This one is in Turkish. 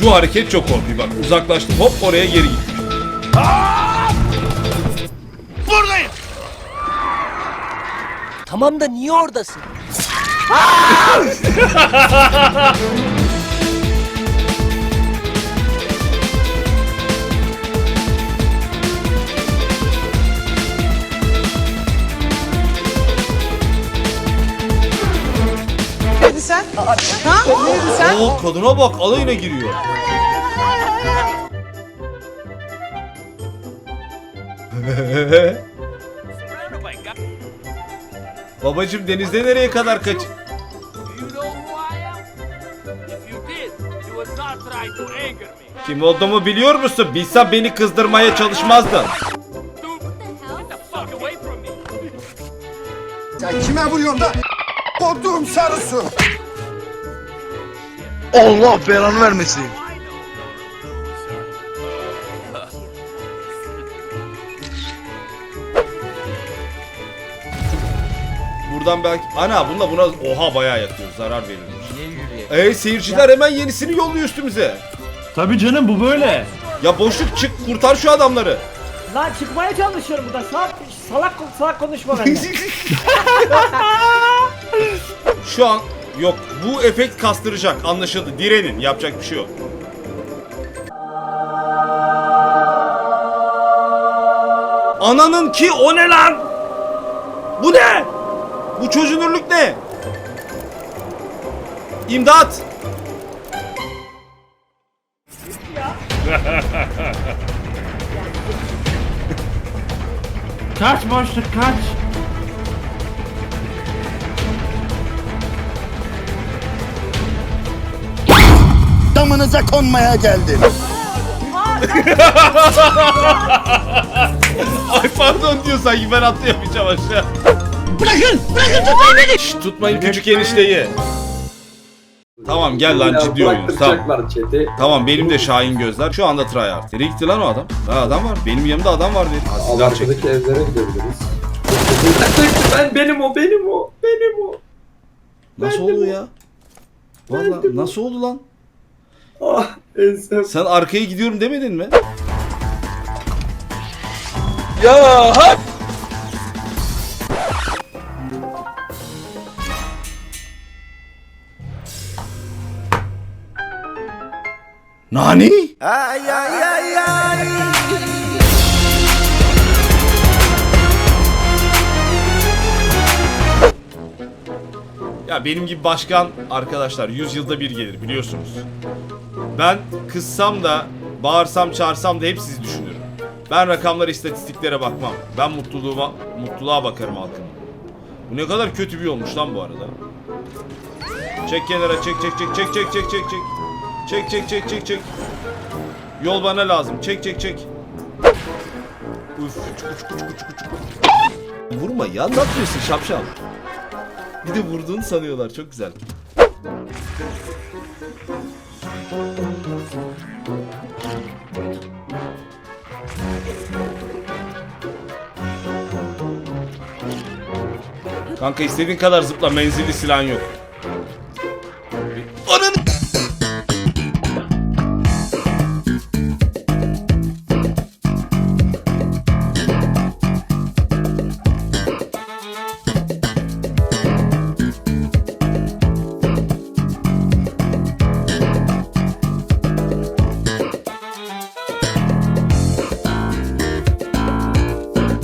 Şu hareket çok OP bak. Uzaklaştım hop oraya geri gittim. Tamam da niye oradasın? Aa, ha? Neydi sen? Oo, kadına bak alayına giriyor. Babacım denizde nereye kadar kaç? Kim olduğumu biliyor musun? Bilsem beni kızdırmaya çalışmazdın. Sen kime vuruyorsun da? Kodum sarısı. Allah belanı vermesin. Buradan belki... Ana bununla buna... Oha bayağı yakıyoruz. Zarar verilmiş. Ey seyirciler hemen yenisini yolluyor üstümüze. Tabii canım bu böyle. Ya boşluk çık kurtar şu adamları. Lan çıkmaya çalışıyorum burada. Salak salak salak konuşma benden. Şu an yok. Bu efekt kastıracak. Anlaşıldı. Direnin. Yapacak bir şey yok. Ananın ki o ne lan? Bu ne? Bu çözünürlük ne? İmdat! Kaç boşluk kaç. Damınıza konmaya geldim. Ay pardon diyor sanki ben atlayamayacağım aşağı. Bırakın! Bırakın tutmayın beni! Şşş tutmayın küçük enişteyi. Tamam gel lan ciddi oynuyoruz tamam. chat'i. Tamam benim de Şahin gözler şu anda tryhard. Nereye gitti lan o adam? Ha adam var. Benim yanımda adam var dedi. Ha, silah çek. Arkadaki evlere gidebiliriz. ben benim o, benim o, benim o. Nasıl oldu ya? Valla nasıl oldu lan? Ah, ensem. Sen arkaya gidiyorum demedin mi? Nani? Ya benim gibi başkan arkadaşlar 100 yılda bir gelir biliyorsunuz. Ben kızsam da bağırsam çağırsam da hep sizi düşünürüm. Ben rakamlara istatistiklere bakmam. Ben mutluluğuma mutluluğa bakarım halkım. Bu ne kadar kötü bir olmuş lan bu arada. Çek kenara çek çek çek çek çek çek çek çek. Çek çek çek çek çek. Yol bana lazım. Çek çek çek. Uf. Çuku çuku çuku çuku çuku. Vurma ya ne yapıyorsun şapşal? Bir de vurduğunu sanıyorlar çok güzel. Kanka istediğin kadar zıpla menzilli silahın yok.